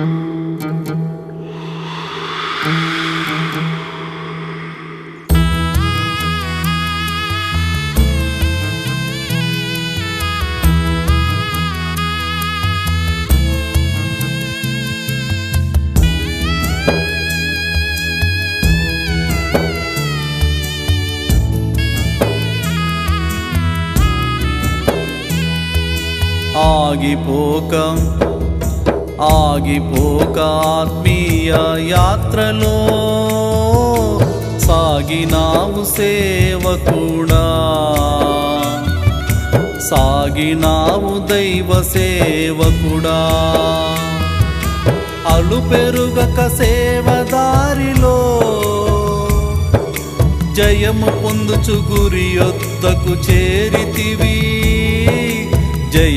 ఆగిపోక ఆగిపోక ఆగిపోకాత్మీయ యాత్రలో సాగినావు సేవకుడా. సాగినావు దైవ సేవకుడా. అలు పెరుగక సేవదారిలో జయము పొందుచు గురి యొద్దకు చేరితివీ.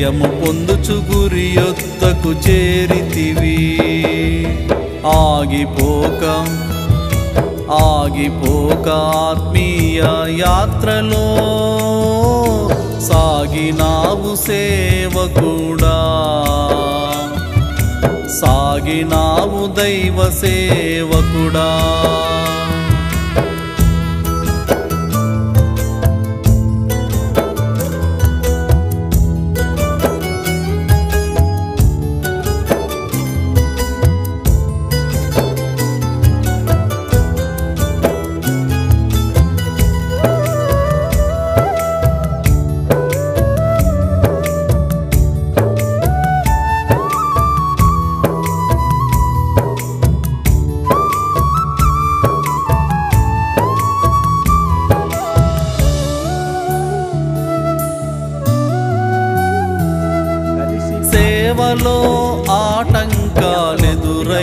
జయము పొందుచు గురి యొద్దకు చేరితివి. ఆగిపోక ఆగిపోక ఆత్మీయ యాత్రలో సాగినావు సేవ కూడా సాగినావు దైవ సేవకుడా.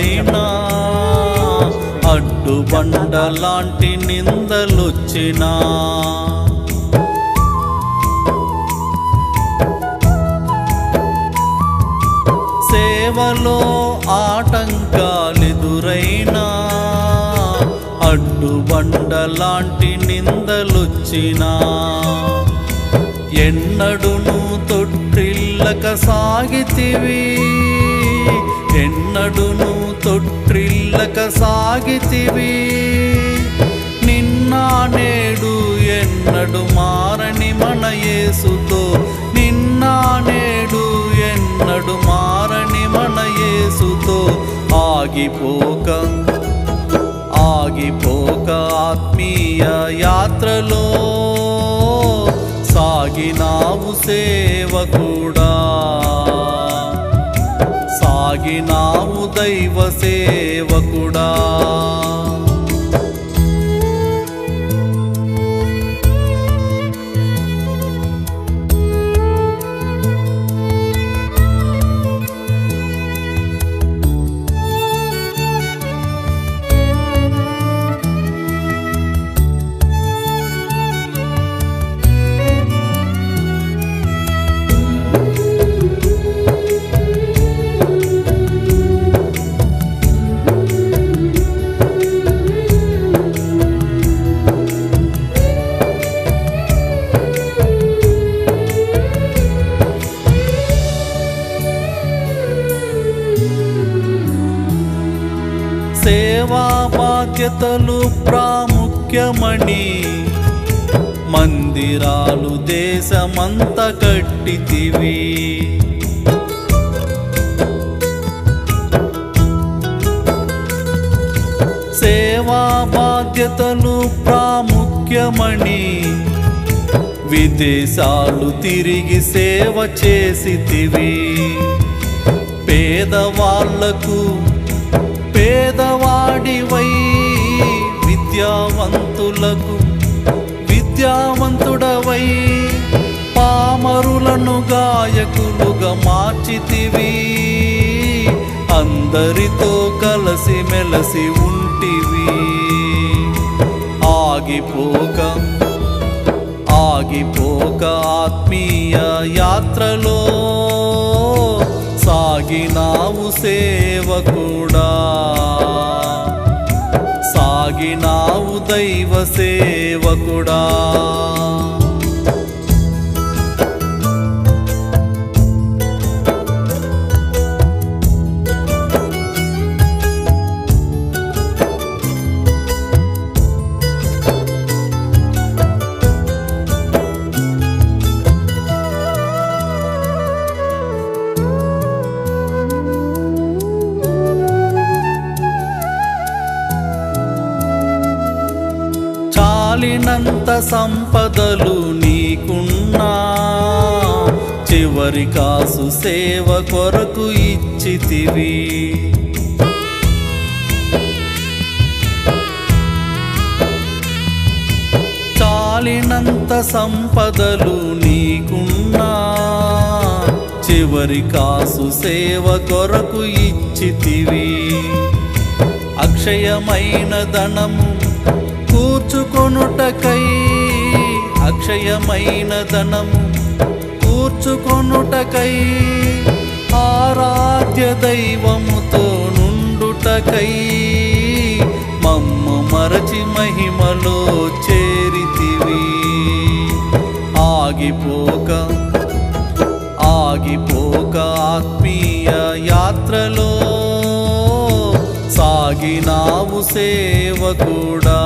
అయినా అడ్డుబండ లాంటి నిందలొచ్చినా. సేవలో ఆటంకాలెదురైనా అడ్డుబండ లాంటి నిందలొచ్చినా. ఎన్నడును తొట్టిల్లక సాగితివి. ఎన్నడును తొట్టిల్లక సాగితివి. నిన్న నేడు ఎన్నడు మారని మన యేసుతో. నిన్న నేడు ఎన్నడు మారని మన యేసుతో. ఆగిపోక ఆగిపోక ఆత్మీయ యాత్రలో సాగినావు సేవకుడా. సాగినావు దైవ సేవకుడా. సేవా బాధ్యతలు ప్రాముఖ్యమని మందిరాలు దేశమంత కట్టితివి. సేవా బాధ్యతలు ప్రాముఖ్యమని విదేశాలు తిరిగి సేవ చేసితివి. పేదవాళ్ళకు అందరితో కలసి మెలసి ఉంటివి. ఆగిపోక ఆగిపోక ఆత్మీయ యాత్రలో సాగినావు సేవ కూడా. సాగినావు దైవ సేవ కూడా. చాలినంత సంపదలు నీకున్నా చివరి కాసు సేవ కొరకు ఇచ్చితివి. చాలినంత సంపదలు నీకున్నా చివరి కాసు సేవ కొరకు ఇచ్చితివి. అక్షయమైన ధనము కూర్చుకొనుటకై అక్షయమైన ధనము కూర్చుకొనుటకై ఆరాధ్య దైవముతో నుండుటకై మమ్మ మరచి మహిమలో చేరితివి. ఆగిపోక ఆగిపోక ఆత్మీయ యాత్రలో సాగినావు సేవకుడా.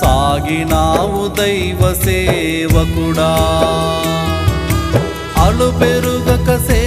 సాగినావు దైవ సేవకుడా. అలు పెరుగక సే